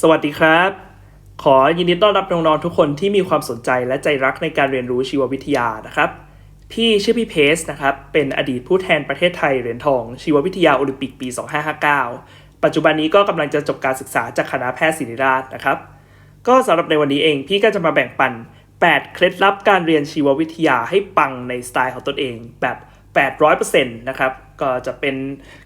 สวัสดีครับ ขอยินดีต้อนรับน้องๆทุกคนที่มีความสนใจและใจรักในการเรียนรู้ชีววิทยานะครับ พี่ชื่อพี่เพสนะครับ เป็นอดีตผู้แทนประเทศไทยเหรียญทอง ชีววิทยาโอลิมปิกปี 2559 ปัจจุบันนี้ก็กำลังจะจบการศึกษาจากคณะแพทย์ศิริราชนะครับ ก็สำหรับในวันนี้เองพี่ก็จะมาแบ่งปัน 8 เคล็ดลับการเรียนชีววิทยาให้ปังในสไตล์ของตนเอง แบบ 800%นะครับก็จะเป็น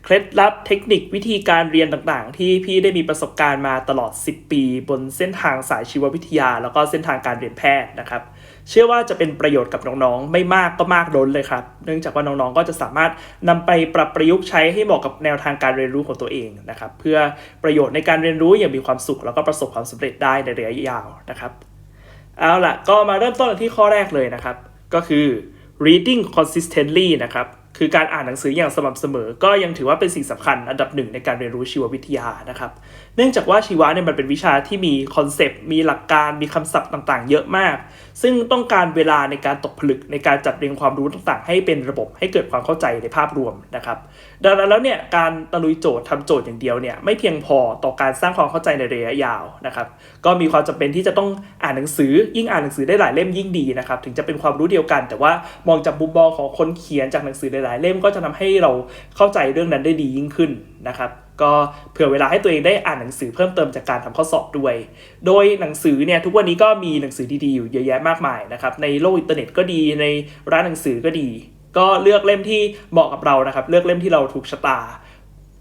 เคล็ดลับเทคนิควิธีการเรียนต่างๆ ที่พี่ได้มีประสบการณ์มาตลอด 10 ปี บนเส้นทางสายชีววิทยา แล้วก็เส้นทางการเรียนแพทย์นะครับเชื่อว่าจะเป็นประโยชน์กับน้องๆ ไม่มากก็มากล้นเลยครับ เนื่องจากว่าน้องๆ ก็จะสามารถนำไปปรับประยุกต์ใช้ให้เหมาะกับแนวทางการเรียนรู้ของตัวเองนะครับ เพื่อประโยชน์ในการเรียนรู้อย่างมีความสุข แล้วก็ประสบความสำเร็จได้ในระยะยาวนะครับ เอาล่ะก็มาเริ่มต้นที่ข้อแรกเลยนะครับ ก็คือ reading consistently นะครับคือการอ่านหนังสืออย่างสม่ำเสมอ ก็ยังถือว่าเป็นสิ่งสำคัญอันดับหนึ่งในการเรียนรู้ชีววิทยานะครับเนื่องจากว่าชีวะเนี่ยมันเป็นวิชาที่มีคอนเซปต์มีหลักการมีคำศัพท์ต่างๆ เยอะมาก ซึ่งต้องการเวลาในการตกผลึกในการจัดเรียงความรู้ต่างๆ ให้เป็นระบบให้เกิดความเข้าใจในภาพรวมนะครับ ดังนั้นแล้วเนี่ยการตะลุยโจทย์ทำโจทย์อย่างเดียวเนี่ยไม่เพียงพอต่อการสร้างความเข้าใจในระยะยาวนะครับ ก็มีความจำเป็นที่จะต้องอ่านหนังสือ ยิ่งอ่านหนังสือได้หลายเล่มยิ่งดีนะครับ ถึงจะเป็นความรู้เดียวกัน แต่ว่ามองจากมุมมองของคนเขียนจากหนังสือหลายๆเล่มก็จะทำให้เราเข้าใจเรื่องนั้นได้ดียิ่งขึ้นนะครับ ก็เผื่อเวลาให้ตัวเองได้อ่านหนังสือเพิ่มเติมจากการทำข้อสอบด้วย โดยหนังสือเนี่ยทุกวันนี้ก็มีหนังสือดีๆอยู่เยอะแยะมากมายนะครับในโลกอินเทอร์เน็ตก็ดีในร้านหนังสือก็ดี ก็เลือกเล่มที่เหมาะกับเรานะครับ เลือกเล่มที่เราถูกชะตา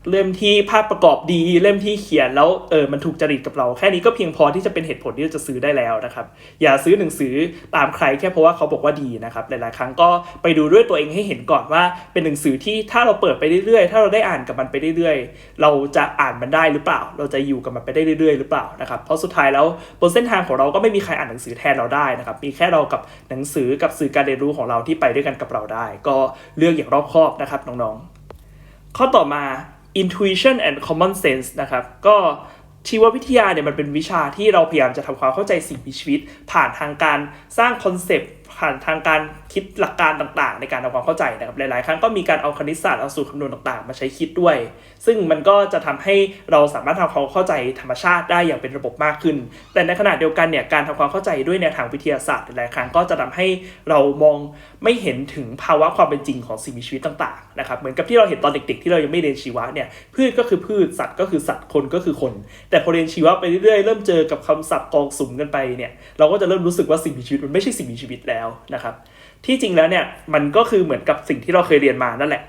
เล่มที่ภาพประกอบดีเล่มที่เขียนแล้วเออมันถูกจริตกับเรา แค่นี้ก็เพียงพอที่จะเป็นเหตุผลที่เราจะซื้อได้แล้วนะครับ อย่าซื้อหนังสือตามใครแค่เพราะว่าเขาบอกว่าดีนะครับ หลายๆ ครั้งก็ไปดูด้วยตัวเองให้เห็นก่อนว่า เป็นหนังสือที่ถ้าเราเปิดไปเรื่อยๆ ถ้าเราได้อ่านกับมันไปเรื่อยๆ เราจะอ่านมันได้หรือเปล่า เราจะอยู่กับมันไปได้เรื่อยๆ หรือเปล่านะครับเพราะสุดท้ายแล้วบนเส้นทางของเราก็ไม่มีใครอ่านหนังสือแทนเราได้นะครับมีแค่เรากับหนังสือกับสื่อการเรียนรู้ของเราที่ไปด้วยกันกับเราได้ ก็เลือกอย่างรอบคอบนะครับน้องๆ ข้อต่อมา intuition and common sense นะครับ ก็ชีววิทยาเนี่ยมันเป็นวิชาที่เราพยายามจะทำความเข้าใจสิ่งมีชีวิต ผ่านทางการสร้างคอนเซปต์ ผ่านทางการคิดหลักการต่างๆ ในการทำความเข้าใจนะครับหลายๆ ครั้งก็มีการเอาคณิตศาสตร์เอาสูตรคำนวณต่างๆ มาใช้คิดด้วย ซึ่งมันก็จะทำให้เราสามารถทำความเข้าใจธรรมชาติได้อย่างเป็นระบบมากขึ้น แต่ในขณะเดียวกันเนี่ยการทำความเข้าใจด้วยแนวทางวิทยาศาสตร์หลายๆครั้งก็จะทำให้เรามองไม่เห็นถึงภาวะความเป็นจริงของสิ่งมีชีวิตต่างๆนะครับเหมือนกับที่เราเห็นตอนเด็กๆ ที่เรายังไม่เรียนชีวะเนี่ยพืชก็คือพืชสัตว์ก็คือสัตว์คนก็คือคน แต่พอเรียนชีวะไปเรื่อยๆเริ่มเจอกับคำศัพท์กองสุมกันไปเนี่ยเราก็จะเริ่มรู้สึกว่าสิ่งมีชีวิตมันไม่ใช่สิ่งมีชีวิตแล้วนะครับ ที่จริงแล้วเนี่ยมันก็คือเหมือนกับสิ่งที่เราเคยเรียนมานั่นแหละ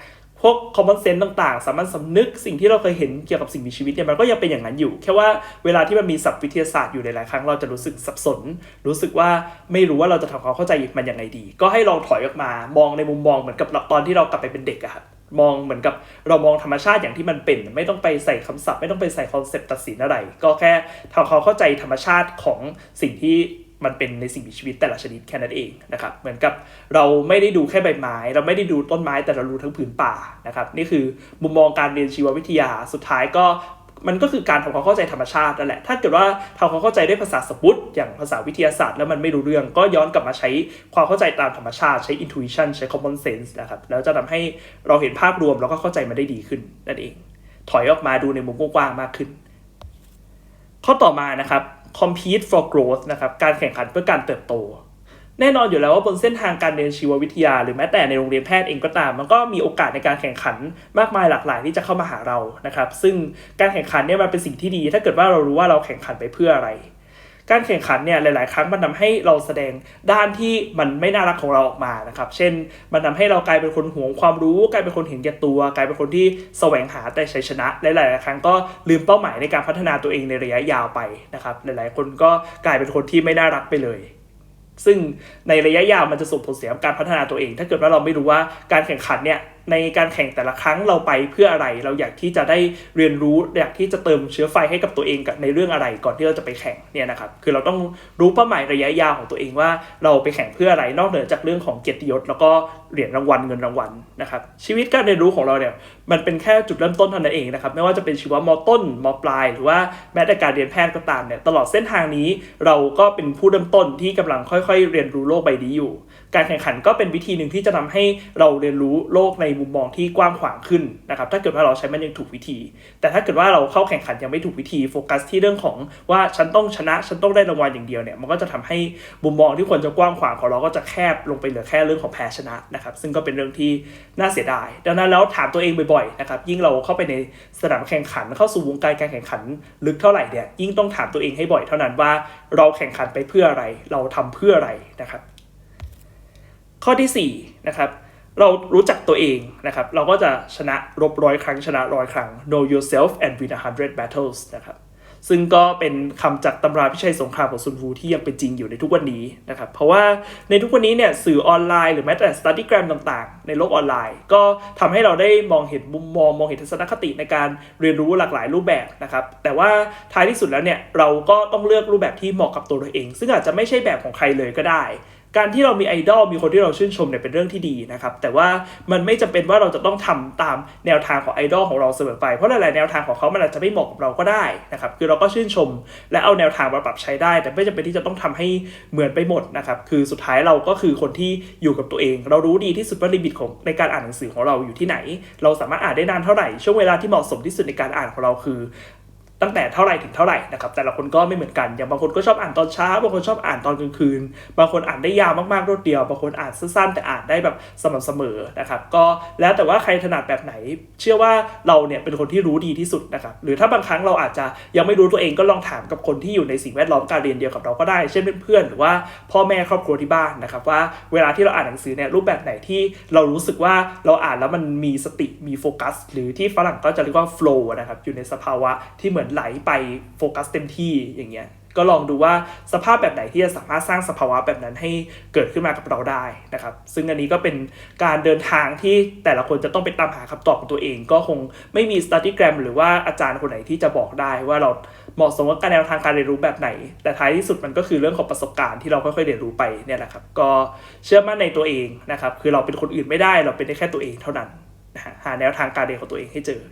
พวก common sense ต่างๆ สามัญสำนึกสิ่งที่เราเคยเห็นเกี่ยวกับสิ่งมีชีวิตเนี่ยมันก็ยังเป็นอย่างนั้นอยู่ แค่ว่าเวลาที่มันมีศัพท์วิทยาศาสตร์อยู่หลายๆครั้งเราจะรู้สึกสับสน รู้สึกว่าไม่รู้ว่าเราจะทำความเข้าใจมันยังไงดี ก็ให้ลองถอยออกมามองในมุมมองเหมือนกับตอนที่เรากลับไปเป็นเด็กอะครับมองเหมือนกับเรามองธรรมชาติอย่างที่มันเป็น ไม่ต้องไปใส่คำศัพท์ ไม่ต้องไปใส่คอนเซปต์ตัดสินอะไร ก็แค่ทำความเข้าใจธรรมชาติของสิ่งที่ มันเป็นในสิ่งมีชีวิตแต่ละชนิดแค่นั้นเองนะครับ เหมือนกับเราไม่ได้ดูแค่ใบไม้ เราไม่ได้ดูต้นไม้แต่เรารู้ทั้งผืนป่านะครับ นี่คือมุมมองการเรียนชีววิทยาสุดท้ายก็มันก็คือการทำความเข้าใจธรรมชาตินั่นแหละ ถ้าเกิดว่าทำความเข้าใจด้วยภาษาสมมติอย่างภาษาวิทยาศาสตร์แล้วมันไม่รู้เรื่อง ก็ย้อนกลับมาใช้ความเข้าใจตามธรรมชาติ ใช้ intuition ใช้ common sense นะครับ แล้วจะทำให้เราเห็นภาพรวมแล้วก็เข้าใจมันได้ดีขึ้นนั่นเอง ถอยออกมาดูในมุมกว้างมากขึ้น ข้อต่อมานะครับ compete for growth นะครับการแข่งขันเพื่อการเติบโต แน่นอนอยู่แล้วว่าบนเส้นทางการเรียนชีววิทยา หรือแม้แต่ในโรงเรียนแพทย์เองก็ตาม มันก็มีโอกาสในการแข่งขันมากมายหลากหลายที่จะเข้ามาหาเรานะครับ ซึ่งการแข่งขันเนี่ยมันเป็นสิ่งที่ดี ถ้าเกิดว่าเรารู้ว่าเราแข่งขันไปเพื่ออะไร การแข่งขันเนี่ยหลาย ๆ ครั้งมันทาให้เราแสดงด้านที่มันไม่น่ารักของเราออกมานะครับ เช่น มันทาให้เรากลายเป็นคนหวงความรู้ กลายเป็นคนเห็นแก่ตัว กลายเป็นคนที่แสวงหาแต่ชัยชนะหลาย ๆ ครั้งก็ลืมเป้าหมายในการพัฒนาตัวเองในระยะยาวไปนะครับ หลาย ๆ คนก็กลายเป็นคนที่ไม่น่ารักไปเลยซึ่งในระยะยาวมันจะส่งผลเสียกับการพัฒนาตัวเอง ถ้าเกิดว่าเราไม่รู้ว่าการแข่งขันเนี่ย ในการแข่งแต่ละครั้งเราไปเพื่ออะไร เราอยากที่จะได้เรียนรู้อยากที่จะเติมเชื้อไฟให้กับตัวเองกับในเรื่องอะไรก่อนที่เราจะไปแข่งเนี่ยนะครับคือเราต้องรู้เป้าหมายระยะยาวของตัวเองว่า เราไปแข่งเพื่ออะไรนอกเหนือจากเรื่องของเกียรติยศแล้วก็ เหรียญรางวัลเงินรางวัลนะครับชีวิตการเรียนรู้ของเราเนี่ยมันเป็นแค่จุดเริ่มต้นเท่านั้นเองนะครับไม่ว่าจะเป็นชีวะมต้นมปลาย หรือว่าแม้แต่การเรียนแพทย์ก็ตามเนี่ยตลอดเส้นทางนี้เราก็เป็นผู้เริ่มต้นที่กำลังค่อยๆ เรียนรู้โลกใบนี้อยู่ การแข่งขันก็เป็นวิธีหนึ่งที่จะทำให้เราเรียนรู้โลกในมุมมองที่กว้างขวางขึ้นนะครับถ้าเกิดว่าเราใช้มันยังถูกวิธี แต่ถ้าเกิดว่าเราเข้าแข่งขันยังไม่ถูกวิธีโฟกัสที่เรื่องของว่าฉันต้องชนะฉันต้องได้รางวัลอย่างเดียวเนี่ยมันก็จะทำให้มุมมองที่ควรจะกว้างขวางของเราก็จะแคบลงไปเหลือแค่เรื่องของแพ้ชนะนะครับซึ่งก็เป็นเรื่องที่น่าเสียดาย ดังนั้นแล้วถามตัวเองบ่อยๆนะครับยิ่งเราเข้าไปในสนามแข่งขันเข้าสู่วงการการแข่งขันลึกเท่าไหร่เนี่ยยิ่งต้องถามตัวเองให้บ่อยเท่านั้นว่าเราแข่งขันไปเพื่ออะไร เราทำเพื่ออะไรนะครับข้อที่4นะครับเรารู้จักตัวเองนะครับ เราก็จะชนะรบร้อยครั้งชนะร้อยครั้ง know yourself and win a hundred battles นะครับ ซึ่งก็เป็นคำจากตำราพิชัยสงครามของซุนวูที่ยังเป็นจริงอยู่ในทุกวันนี้นะครับ เพราะว่าในทุกวันนี้เนี่ยสื่อออนไลน์หรือแม้แต่ studygram ต่างๆ ในโลกออนไลน์ ก็ทำให้เราได้มองเห็นมุมมองมองเห็นทัศนคติในการเรียนรู้หลากหลายรูปแบบนะครับ แต่ว่าท้ายที่สุดแล้วเนี่ยเราก็ต้องเลือกรูปแบบที่เหมาะกับตัวเราเอง ซึ่งอาจจะไม่ใช่แบบของใครเลยก็ได้ การที่เรามีไอดอลมีคนที่เราชื่นชมเนี่ยเป็นเรื่องที่ดีนะครับ แต่ว่ามันไม่จำเป็นว่าเราจะต้องทำตามแนวทางของไอดอลของเราเสมอไป เพราะหลายๆแนวทางของเขามันอาจจะไม่เหมาะกับเราก็ได้นะครับ คือเราก็ชื่นชมและเอาแนวทางมาปรับใช้ได้ แต่ไม่จำเป็นที่จะต้องทำให้เหมือนไปหมดนะครับ คือสุดท้ายเราก็คือคนที่อยู่กับตัวเอง เรารู้ดีที่สุดว่าลิมิตของในการอ่านหนังสือของเราอยู่ที่ไหน เราสามารถอ่านได้นานเท่าไหร่ ช่วงเวลาที่เหมาะสมที่สุดในการอ่านของเราคือ ตั้งแต่เท่าไหร่ถึงเท่าไหร่นะครับแต่ละคนก็ไม่เหมือนกันอย่างบางคนก็ชอบอ่านตอนเช้าบางคนชอบอ่านตอนกลางคืน บางคนอ่านได้ยาวมากๆรวดเดียว บางคนอ่านสั้นๆ แต่อ่านได้แบบสม่ำเสมอนะครับก็แล้วแต่ว่าใครถนัดแบบไหน เชื่อว่าเราเนี่ยเป็นคนที่รู้ดีที่สุดนะครับหรือถ้าบางครั้งเราอาจจะยังไม่รู้ตัวเองก็ลองถามกับคนที่อยู่ในสิ่งแวดล้อมการเรียนเดียวกับเราก็ได้เช่นเพื่อนๆหรือว่าพ่อแม่ครอบครัวที่บ้านนะครับว่าเวลาที่เราอ่านหนังสือเนี่ยรูปแบบไหนที่เรารู้สึกว่าเราอ่านแล้วมันมีสติมีโฟกัส หรือที่ฝรั่งก็จะเรียกว่า flow นะครับอยู่ในสภาวะที่เหมือนไหลไปโฟกัสเต็มที่อย่างเงี้ยก็ลองดูว่าสภาพแบบไหนที่จะสามารถสร้างสภาวะแบบนั้นให้เกิดขึ้นมากับเราได้นะครับ ซึ่งอันนี้ก็เป็นการเดินทางที่แต่ละคนจะต้องไปตามหาคำตอบของตัวเอง ก็คงไม่มี studygram หรือว่าอาจารย์คนไหนที่จะบอกได้ว่าเราเหมาะสมกับการแนวทางการเรียนรู้แบบไหน แต่ท้ายที่สุดมันก็คือเรื่องของประสบการณ์ที่เราค่อยๆเรียนรู้ไปเนี่ยแหละครับ ก็เชื่อมั่นในตัวเองนะครับ คือเราเป็นคนอื่นไม่ได้ เราเป็นได้แค่ตัวเองเท่านั้นหาแนวทางการเรียนของตัวเองให้เจอ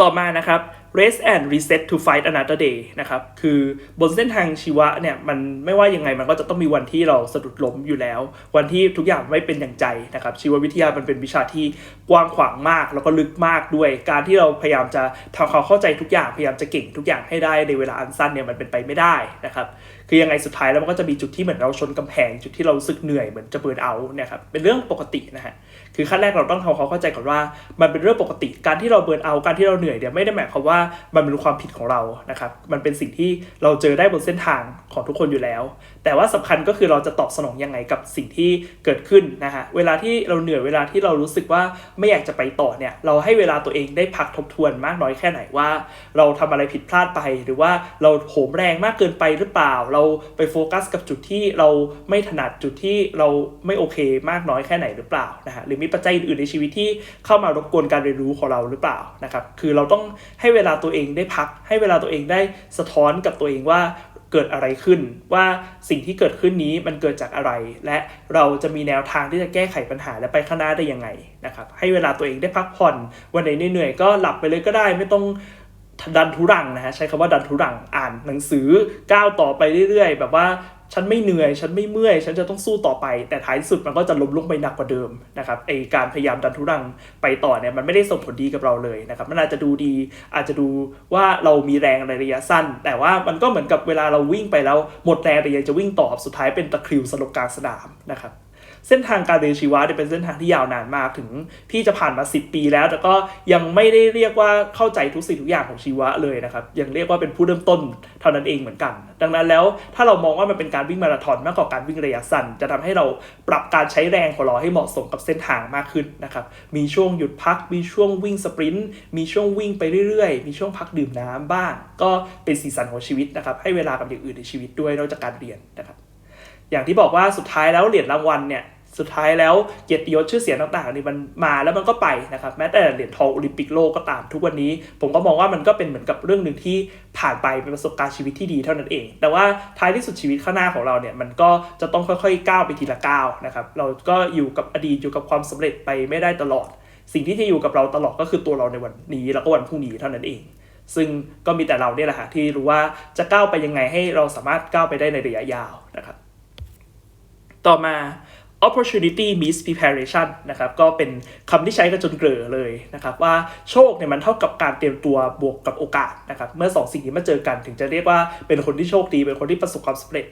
ต่อมานะครับ rest and reset to fight another day นะครับ คือบนเส้นทางชีวะเนี่ย มันไม่ว่ายังไงมันก็จะต้องมีวันที่เราสะดุดล้มอยู่แล้ว วันที่ทุกอย่างไม่เป็นอย่างใจนะครับ ชีววิทยามันเป็นวิชาที่กว้างขวางมาก แล้วก็ลึกมากด้วย การที่เราพยายามจะทำความเข้าใจทุกอย่าง พยายามจะเก่งทุกอย่างให้ได้ในเวลาอันสั้นเนี่ย มันเป็นไปไม่ได้นะครับ คือยังไงสุดท้ายแล้วมันก็จะมีจุดที่เหมือนเราชนกำแพงจุดที่เราสึกเหนื่อยเหมือนจะเบิร์นเอาเนี่ยครับเป็นเรื่องปกตินะฮะคือขั้นแรกเราต้องทำความเข้าใจก่อนว่า มันเป็นเรื่องปกติการที่เราเบิร์นเอาการที่เราเหนื่อยเนี่ยไม่ได้หมายความว่ามันเป็นความผิดของเรานะครับมันเป็นสิ่งที่เราเจอได้บนเส้นทางของทุกคนอยู่แล้ว แต่ว่าสำคัญก็คือเราจะตอบสนองยังไงกับสิ่งที่เกิดขึ้นนะฮะเวลาที่เราเหนื่อยเวลาที่เรารู้สึกว่าไม่อยากจะไปต่อเนี่ยเราให้เวลาตัวเองได้พักทบทวนมากน้อยแค่ไหนว่า เราทำอะไรผิดพลาดไป หรือว่าเราโหมแรงมากเกินไปหรือเปล่าเราราไปโฟกัสกับจุดที่เราไม่ถนัดจุดที่เราไม่โอเคมากน้อยแค่ไหนหรือเปล่านะฮะหรือมีปัจจัยอื่นในชีวิตที่เข้ามารบกวนการเรียนรู้ของเราหรือเปล่านะครับคือเราต้องให้เวลาตัวเองได้พัก ให้เวลาตัวเองได้สะท้อนกับตัวเองว่าเกิดอะไรขึ้นว่าสิ่งที่เกิดขึ้นนี้มันเกิดจากอะไร และเราจะมีแนวทางที่จะแก้ไขปัญหาและไปข้างหน้าได้ยังไงนะครับให้เวลาตัวเองได้พักผ่อน วันไหนเหนื่อยๆก็หลับไปเลยก็ได้ไม่ต้อง ดันทุรังนะฮะใช้คำว่าดันทุรังอ่านหนังสือก้าวต่อไปเรื่อย ๆ แบบว่าฉันไม่เหนื่อย ฉันไม่เมื่อย ฉันจะต้องสู้ต่อไป แต่ท้ายสุดมันก็จะล้มลงไปหนักกว่าเดิมนะครับไอการพยายามดันทุรังไปต่อเนี่ยมันไม่ได้ส่งผลดีกับเราเลยนะครับ มันอาจจะดูดี อาจจะดูว่าเรามีแรงในระยะสั้น แต่ว่ามันก็เหมือนกับเวลาเราวิ่งไปแล้วหมดแรงแต่ยังจะวิ่งต่อสุดท้ายเป็นตะคริวสลบกลางสนามนะครับ เส้นทางการเรียนชีวะเนี่ยเป็นเส้นทางที่ยาวนานมากถึงพี่จะผ่านมา 10 ปีแล้ว แต่ก็ยังไม่ได้เรียกว่าเข้าใจทุกสิ่งทุกอย่างของชีวะเลยนะครับยังเรียกว่าเป็นผู้เริ่มต้นเท่านั้นเองเหมือนกัน ดังนั้นแล้วถ้าเรามองว่ามันเป็นการวิ่งมาราธอนมากกว่าการวิ่งระยะสั้นจะทำให้เราปรับการใช้แรงของเราให้เหมาะสมกับเส้นทางมากขึ้นนะครับมีช่วงหยุดพัก มีช่วงวิ่งสปรินต์มีช่วงวิ่งไปเรื่อยๆ มีช่วงพักดื่มน้ำบ้าง ก็เป็นสีสันของชีวิตนะครับให้เวลากับอย่างอื่นในชีวิตด้วยนอกจากการเรียนนะครับ อย่างที่บอกว่าสุดท้ายแล้วเหรียญรางวัลเนี่ยสุดท้ายแล้วเกียรติยศชื่อเสียงต่างๆนี่มันมาแล้วมันก็ไปนะครับแม้แต่เหรียญทองโอลิมปิกโลกก็ตามทุกวันนี้ ผมก็มองว่ามันก็เป็นเหมือนกับเรื่องหนึ่งที่ผ่านไปเป็นประสบการณ์ชีวิตที่ดีเท่านั้นเอง แต่ว่าท้ายที่สุดชีวิตข้างหน้าของเราเนี่ยมันก็จะต้องค่อยๆก้าวไปทีละก้าวนะครับเราก็อยู่กับอดีตอยู่กับความสำเร็จไปไม่ได้ตลอด สิ่งที่จะอยู่กับเราตลอดก็คือตัวเราในวันนี้แล้วก็วันพรุ่งนี้เท่านั้นเองซึ่งก็มีแต่เราเนี่ยแหละฮะที่รู้ว่าจะก้าวไปยังไงให้เราสามารถก้าวไปได้ในระยะยาวนะครับ ต่อมา opportunity meets preparation นะครับก็เป็นคำที่ใช้กันจนเกลือเลยนะครับว่าโชคเนี่ยมันเท่ากับการเตรียมตัวบวกกับโอกาสนะครับเมื่อสองสิ่งนี้มาเจอกันถึงจะเรียกว่าเป็นคนที่โชคดีเป็นคนที่ประสบความสำเร็จ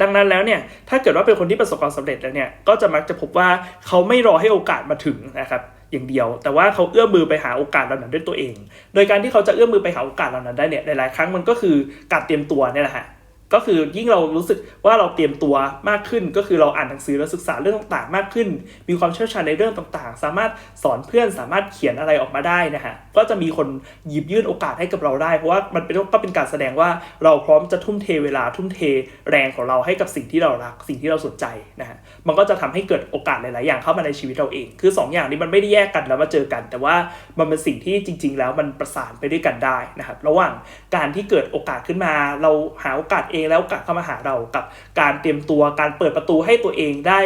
ดังนั้นแล้วเนี่ยถ้าเกิดว่าเป็นคนที่ประสบความสำเร็จแล้วเนี่ยก็จะมักจะพบว่าเขาไม่รอให้โอกาสมาถึงนะครับอย่างเดียว แต่ว่าเขาเอื้อมมือไปหาโอกาสเหล่านั้นด้วยตัวเอง โดยการที่เขาจะเอื้อมมือไปหาโอกาสเหล่านั้นได้เนี่ยหลายๆครั้งมันก็คือการเตรียมตัวเนี่ยแหละฮะ ก็คือยิ่งเรารู้สึกว่าเราเตรียมตัวมากขึ้น ก็คือเราอ่านหนังสือเราศึกษาเรื่องต่างๆ มากขึ้น มีความเชี่ยวชาญในเรื่องต่างๆ สามารถสอนเพื่อนสามารถเขียนอะไรออกมาได้นะฮะ ก็จะมีคนหยิบยื่นโอกาสให้กับเราได้ เพราะว่ามันเป็นก็เป็นการแสดงว่าเราพร้อมจะทุ่มเทเวลาทุ่มเทแรงของเราให้กับสิ่งที่เรารัก สิ่งที่เราสนใจนะฮะมันก็จะทำให้เกิดโอกาสหลาย ๆ อย่างเข้ามาในชีวิตเราเอง คือ2อย่างนี้มันไม่ได้แยกกันแล้วมาเจอกัน แต่ว่ามันเป็นสิ่งที่จริง ๆ แล้วมันประสานไปด้วยกันได้นะครับระหว่างการที่เกิดโอกาสขึ้นมา เราหาโอกาสเองแล้วโอกาสเข้ามาหาเรากับการเตรียมตัวการเปิดประตูให้ตัวเองได้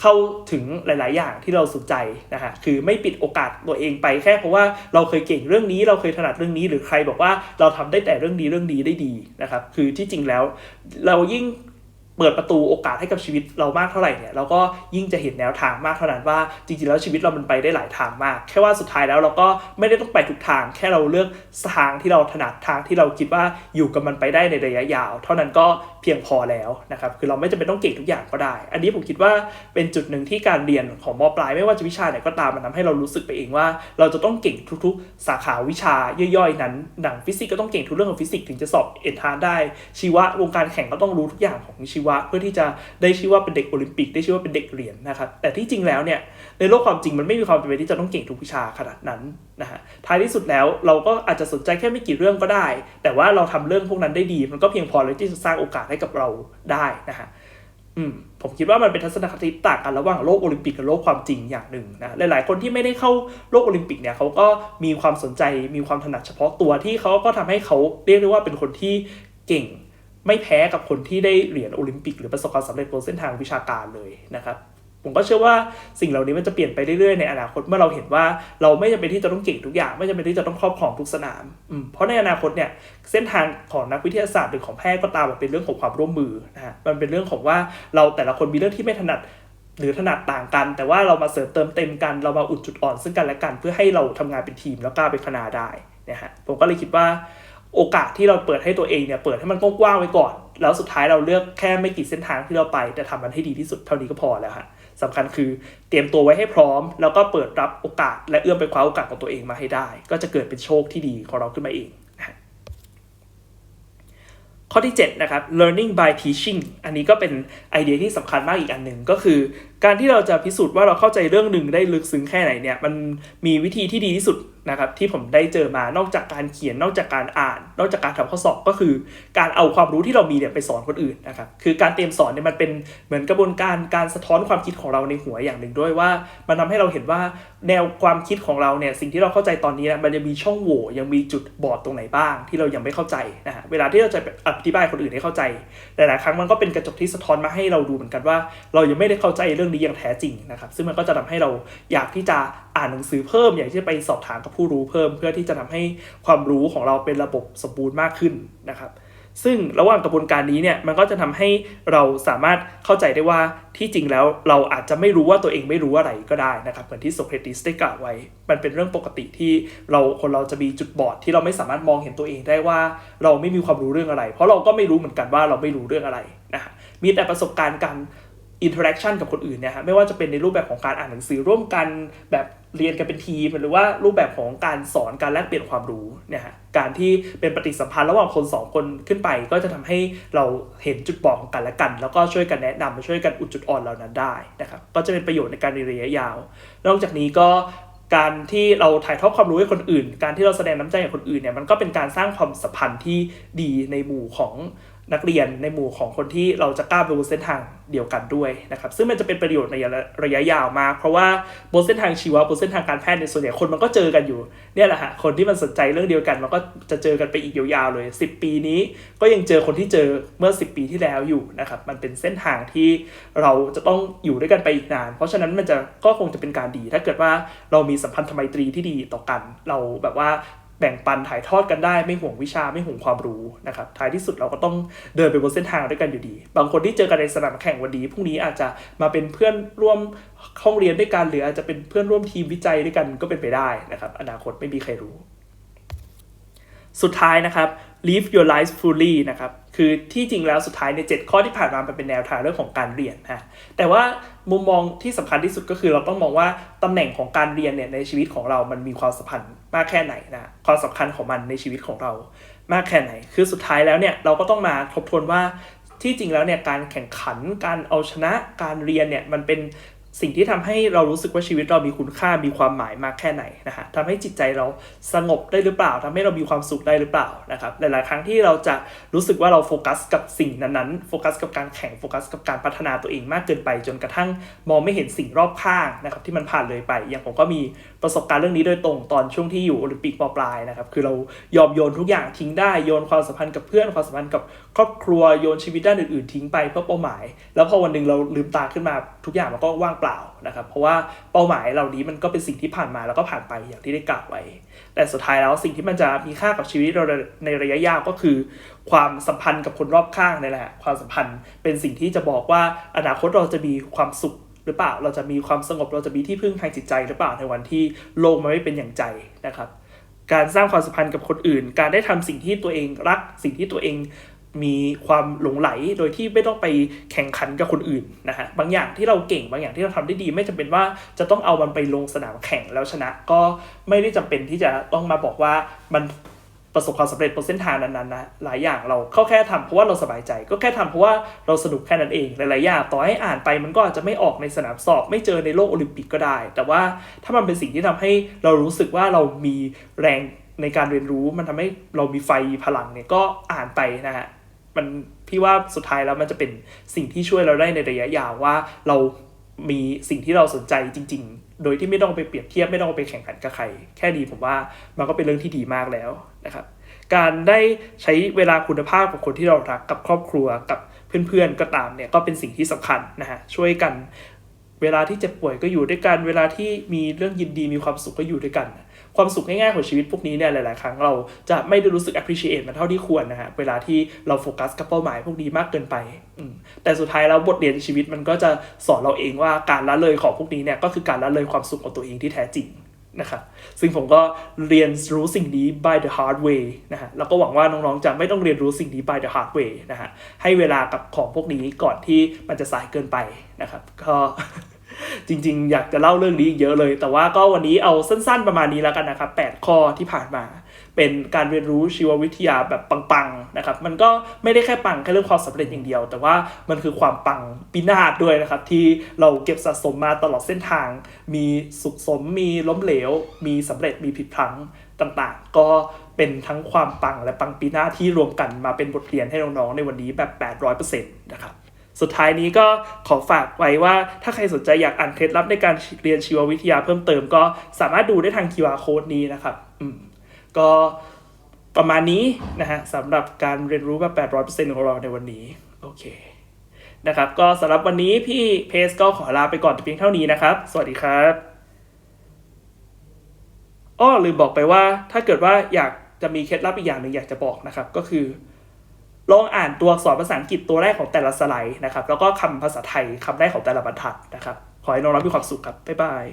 เข้าถึงหลาย ๆ อย่างที่เราสนใจนะฮะคือไม่ปิดโอกาสตัวเองไปแค่เพราะว่าเราเคยเก่งเรื่องนี้ เราเคยถนัดเรื่องนี้หรือใครบอกว่าเราทำได้แต่เรื่องนี้เรื่องนี้ได้ดีนะครับ คือที่จริงแล้ว เรายิ่ง เปิดประตูโอกาสให้กับชีวิตเรามากเท่าไหร่เนี่ยเราก็ยิ่งจะเห็นแนวทางมากเท่านั้นว่าจริงๆแล้วชีวิตเรามันไปได้หลายทางมาก แค่ว่าสุดท้ายแล้วเราก็ไม่ได้ต้องไปทุกทาง แค่เราเลือกทางที่เราถนัดทางที่เราคิดว่าอยู่กับมันไปได้ในระยะยาว เท่านั้นก็เพียงพอแล้วนะครับคือเราไม่จำเป็นต้องเก่งทุกอย่างก็ได้ อันนี้ผมคิดว่าเป็นจุดหนึ่งที่การเรียนของมปลายไม่ว่าจะวิชาไหนก็ตามมันทาให้เรารู้สึกไปเองว่า เราจะต้องเก่งทุก ๆ สาขาวิชาย่อยๆ นั้นหนังฟิสิกส์ก็ต้องเก่งทุกเรื่องของฟิสิกส์ถึงจะสอบเอ็นทานได้ชีวะวงการแข่งก็ต้องรู้ทุกอย่างของชีวะ เพื่อที่จะได้ชื่อว่าเป็นเด็กโอลิมปิก ได้ชื่อว่าเป็นเด็กเหรียญนะครับ แต่ที่จริงแล้วเนี่ยในโลกความจริงมันไม่มีความจำเป็นที่จะต้องเก่งทุกวิชาขนาดนั้นนะฮะท้ายที่สุดแล้วเราก็อาจจะสนใจแค่ไม่กี่เรื่องก็ได้ แต่ว่าเราทำเรื่องพวกนั้นได้ดี มันก็เพียงพอเลยที่จะสร้างโอกาสให้กับเราได้นะฮะอืมผมคิดว่ามันเป็นทัศนคติต่างกันระหว่างโลกโอลิมปิกกับโลกความจริงอย่างหนึ่งนะหลาย ๆ คนที่ไม่ได้เข้าโลกโอลิมปิกเนี่ยเขาก็มีความสนใจมีความถนัดเฉพาะตัวที่เขาก็ทำให้เขาเรียกได้ว่าเป็นคนที่เก่ง ไม่แพ้กับคนที่ได้เหรียญโอลิมปิกหรือประสบความสำเร็จบนเส้นทางวิชาการเลยนะครับผมก็เชื่อว่าสิ่งเหล่านี้มันจะเปลี่ยนไปเรื่อยๆในอนาคตเมื่อเราเห็นว่าเราไม่จำเป็นที่จะต้องเก่งทุกอย่าง ไม่จำเป็นที่จะต้องครอบครองทุกสนามเพราะในอนาคตเนี่ยเส้นทางของนักวิทยาศาสตร์หรือของแพทย์ก็ตามมันเป็นเรื่องของความร่วมมือนะฮะมันเป็นเรื่องของว่าเราแต่ละคนมีเรื่องที่ไม่ถนัดหรือถนัดต่างกัน แต่ว่าเรามาเสริมเติมเต็มกัน เรามาอุดจุดอ่อนซึ่งกันและกัน เพื่อให้เราทำงานเป็นทีมแล้วก้าวไปข้างหน้าได้นะฮะผมก็เลยคิดว่า โอกาสที่เราเปิดให้ตัวเองเนี่ยเปิดให้มันกว้างๆไว้ก่อน แล้วสุดท้ายเราเลือกแค่ไม่กี่เส้นทางที่เราไป แต่ทำมันให้ดีที่สุดเท่านี้ก็พอแล้วฮะสำคัญคือเตรียมตัวไว้ให้พร้อม แล้วก็เปิดรับโอกาส และเอื้อมไปคว้าโอกาสของตัวเองมาให้ได้ ก็จะเกิดเป็นโชคที่ดีของเราขึ้นมาเองข้อที่7นะครับ learning by teaching อันนี้ก็เป็นไอเดียที่สำคัญมากอีกอันหนึ่งก็คือ การที่เราจะพิสูจน์ว่าเราเข้าใจเรื่องหนึ่งได้ลึกซึ้งแค่ไหนเนี่ยมันมีวิธีที่ดีที่สุด นะครับที่ผมได้เจอมานอกจากการเขียนนอกจากการอ่าน นอกจากการทำข้อสอบก็คือ การเอาความรู้ที่เรามีเนี่ยไปสอนคนอื่นนะครับคือการเตรียมสอนเนี่ยมันเป็นเหมือนกระบวนการการสะท้อนความคิดของเราในหัวอย่างหนึ่งด้วยว่า มันทำให้เราเห็นว่าแนวความคิดของเราเนี่ยสิ่งที่เราเข้าใจตอนนี้นะมันยังมีช่องโหว่ยังมีจุดบอดตรงไหนบ้าง ที่เรายังไม่เข้าใจนะฮะเวลาที่เราจะอธิบายคนอื่นให้เข้าใจหลายๆครั้งมันก็เป็นกระจกที่สะท้อนมาให้เราดูเหมือนกันว่า เรายังไม่ได้เข้าใจเรื่องนี้อย่างแท้จริงนะครับซึ่งมันก็จะทำให้เราอยากที่จะ อ่านหนังสือเพิ่ม อยากที่ไปสอบถามกับผู้รู้เพิ่ม เพื่อที่จะทำให้ความรู้ของเราเป็นระบบสมบูรณ์มากขึ้นนะครับ ซึ่งระหว่างกระบวนการนี้เนี่ยมันก็จะทำให้เราสามารถเข้าใจได้ว่าที่จริงแล้วเราอาจจะไม่รู้ว่าตัวเองไม่รู้อะไรก็ได้นะครับเหมือนที่โสเครติสได้กล่าวไว้ มันเป็นเรื่องปกติที่เราคนเราจะมีจุดบอดที่เราไม่สามารถมองเห็นตัวเองได้ว่า เราไม่มีความรู้เรื่องอะไร เพราะเราก็ไม่รู้เหมือนกันว่าเราไม่รู้เรื่องอะไรนะฮะมีแต่ประสบการณ์การอินเทอร์แอคชั่นกับคนอื่นเนี่ยฮะไม่ว่าจะเป็นในรูปแบบของการอ่านหนังสือร่วมกันแบบ เรียนกันเป็นทีมหรือว่ารูปแบบของการสอนการแลกเปลี่ยนความรู้เนี่ยฮะการที่เป็นปฏิสัมพันธ์ระหว่างคนสองคนขึ้นไป ก็จะทำให้เราเห็นจุดบอดของกันและกัน แล้วก็ช่วยกันแนะนำมาช่วยกันอุดจุดอ่อนเหล่านั้นได้นะครับก็จะเป็นประโยชน์ในการในระยะยาว นอกจากนี้ก็การที่เราถ่ายทอดความรู้ให้คนอื่น การที่เราแสดงน้ำใจกับคนอื่นเนี่ยมันก็เป็นการสร้างความสัมพันธ์ที่ดีในหมู่ของ นักเรียนในหมู่ของคนที่เราจะกล้าไปบนเส้นทางเดียวกันด้วยนะครับ ซึ่งมันจะเป็นประโยชน์ในระยะยาวมาก เพราะว่าบนเส้นทางชีวะบนเส้นทางการแพทย์ในส่วนใหญ่คนมันก็เจอกันอยู่เนี่ยแหละฮะคนที่มันสนใจเรื่องเดียวกันมันก็จะเจอกันไปอีกยาวๆเลย 10 ปีนี้ก็ยังเจอคนที่เจอเมื่อ 10 ปีที่แล้วอยู่นะครับมันเป็นเส้นทางที่เราจะต้องอยู่ด้วยกันไปอีกนาน เพราะฉะนั้นมันจะก็คงจะเป็นการดี ถ้าเกิดว่าเรามีสัมพันธไมตรีที่ดีต่อกัน เราแบบว่า บ่งปันถ่ายทอดกันได้ไม่ห่วงวิชาไม่ห่วงความรู้นะครับท้ายที่สุดเราก็ต้องเดินไปบนเส้นทางด้วยกันอยู่ดี บางคนที่เจอกันในสนามแข่งวันนี้พรุ่งนี้อาจจะมาเป็นเพื่อนร่วมห้องเรียนด้วยกันหรืออาจจะเป็นเพื่อนร่วมทีมวิจัยด้วยกันก็เป็นไปได้นะครับ อนาคตไม่มีใครรู้ สุดท้ายนะครับ live your life fully นะครับ คือที่จริงแล้วสุดท้ายใน 7 ข้อที่ผ่านมามันเป็นแนวทางเรื่องของการเรียนนะแต่ว่ามุมมองที่สำคัญที่สุดก็คือเราต้องมองว่าตำแหน่งของการเรียนเนี่ยในชีวิตของเรามันมีความสัมพันธ์มากแค่ไหนนะความสำคัญของมันในชีวิตของเรามากแค่ไหน คือสุดท้ายแล้วเนี่ยเราก็ต้องมาทบทวนว่าที่จริงแล้วเนี่ยการแข่งขันการเอาชนะการเรียนเนี่ยมันเป็น สิ่งที่ทำให้เรารู้สึกว่าชีวิตเรามีคุณค่ามีความหมายมากแค่ไหนนะฮะทำให้จิตใจเราสงบได้หรือเปล่าทำให้เรามีความสุขได้หรือเปล่านะครับหลาย ๆ ครั้งที่เราจะรู้สึกว่าเราโฟกัสกับสิ่งนั้นๆโฟกัสกับการแข่งโฟกัสกับการพัฒนาตัวเองมากเกินไป จนกระทั่งมองไม่เห็นสิ่งรอบข้างนะครับที่มันผ่านเลยไป อย่างผมก็มี ประสบการณ์เรื่องนี้โดยตรงตอนช่วงที่อยู่โอลิมปิกปปลายนะครับคือเรายอมโยนทุกอย่างทิ้งได้โยนความสัมพันธ์กับเพื่อนความสัมพันธ์กับครอบครัวโยนชีวิตด้านอื่นๆ ทิ้งไปเพื่อเป้าหมาย แล้วพอวันหนึ่งเราลืมตาขึ้นมาทุกอย่างมันก็ว่างเปล่านะครับเพราะว่าเป้าหมายเหล่านี้มันก็เป็นสิ่งที่ผ่านมาแล้วก็ผ่านไปอย่างที่ได้กล่าวไว้ แต่สุดท้ายแล้วสิ่งที่มันจะมีค่ากับชีวิตเราในระยะยาวก็คือ ความสัมพันธ์กับคนรอบข้างนี่แหละ ความสัมพันธ์เป็นสิ่งที่จะบอกว่าอนาคตเราจะมีความสุข หรือเปล่าเราจะมีความสงบเราจะมีที่พึ่งทางจิตใจหรือเปล่าในวันที่โลกมันไม่เป็นอย่างใจนะครับ การสร้างความสัมพันธ์กับคนอื่น การได้ทำสิ่งที่ตัวเองรักสิ่งที่ตัวเองมีความหลงไหลโดยที่ไม่ต้องไปแข่งขันกับคนอื่นนะฮะบางอย่างที่เราเก่งบางอย่างที่เราทำได้ดี ไม่จำเป็นว่าจะต้องเอามันไปลงสนามแข่งแล้วชนะ ก็ไม่ได้จำเป็นที่จะต้องมาบอกว่ามัน ประสบความสำเร็จบนเส้นทางนั้นๆนะหลายอย่างเราเขาแค่ทำเพราะว่าเราสบายใจ ก็แค่ทำเพราะว่าเราสนุกแค่นั้นเองหลายๆอย่างต่อให้อ่านไปมันก็อาจจะไม่ออกในสนามสอบ ไม่เจอในโลกโอลิมปิกก็ได้ แต่ว่าถ้ามันเป็นสิ่งที่ทำให้เรารู้สึกว่าเรามีแรงในการเรียนรู้มันทำให้เรามีไฟพลังเนี่ยก็อ่านไปนะฮะมันพี่ว่าสุดท้ายแล้วมันจะเป็นสิ่งที่ช่วยเราได้ในระยะยาวว่าเรามีสิ่งที่เราสนใจจริง ๆ โดยที่ไม่ต้องไปเปรียบเทียบไม่ต้องไปแข่งขันกับใคร แค่ดีผมว่ามันก็เป็นเรื่องที่ดีมากแล้วนะครับการได้ใช้เวลาคุณภาพกับคนที่เรารักกับครอบครัวกับเพื่อนๆก็ตามเนี่ยก็เป็นสิ่งที่สำคัญนะฮะช่วยกันเวลาที่เจ็บป่วยก็อยู่ด้วยกัน เวลาที่มีเรื่องยินดีมีความสุขก็อยู่ด้วยกัน ความสุขง่ายๆของชีวิตพวกนี้เนี่ยหลายๆ ครั้งเราจะไม่ได้รู้สึก appreciate มันเท่าที่ควรนะฮะเวลาที่เราโฟกัสกับเป้าหมายพวกนี้มากเกินไป แต่สุดท้ายแล้วบทเรียนชีวิตมันก็จะสอนเราเองว่าการละเลยของพวกนี้เนี่ยก็คือการละเลยความสุขของตัวเองที่แท้จริงนะครับซึ่งผมก็เรียนรู้สิ่งนี้ by the hard way นะฮะแล้วก็หวังว่าน้องๆจะไม่ต้องเรียนรู้สิ่งนี้ by the hard way นะฮะให้เวลากับของพวกนี้ก่อนที่มันจะสายเกินไปนะครับก็ จริง ๆ อยากจะเล่าเรื่องนี้อีกเยอะเลย แต่ว่าก็วันนี้เอาสั้น ๆ ประมาณนี้แล้วกันนะครับ 8 ข้อที่ผ่านมา เป็นการเรียนรู้ชีววิทยาแบบปังๆนะครับ มันก็ไม่ได้แค่ปังแค่เรื่องความสำเร็จอย่างเดียว แต่ว่ามันคือความปังปินาศด้วยนะครับ ที่เราเก็บสะสมมาตลอดเส้นทาง มีสุขสมมีล้มเหลว มีสำเร็จมีผิดพลั้งต่างๆ ก็เป็นทั้งความปังและปังปีหน้าที่รวมกันมาเป็นบทเรียนให้น้องๆในวันนี้แบบ 800%นะครับ สุดท้ายนี้ก็ขอฝากไว้ว่าถ้าใครสนใจอยากอ่านเคล็ดลับในการเรียนชีววิทยาเพิ่มเติมก็สามารถดูได้ทาง QR code นี้นะครับอืมก็ประมาณนี้นะฮะสำหรับการเรียนรู้แบบ 800%ของเราในวันนี้ โอเคนะครับ ก็สำหรับวันนี้พี่เพสก็ขอลาไปก่อนเพียงเท่านี้นะครับ สวัสดีครับอ้อลืมบอกไปว่าถ้าเกิดว่าอยากจะมีเคล็ดลับอีกอย่างหนึ่งอยากจะบอกนะครับ ก็คือ ลองอ่านตัวอักษรภาษาอังกฤษตัวแรกของแต่ละสไลด์นะครับ แล้วก็คำภาษาไทยคำแรกของแต่ละบรรทัดนะครับ ขอให้น้องๆมีความสุขครับ บ๊ายบาย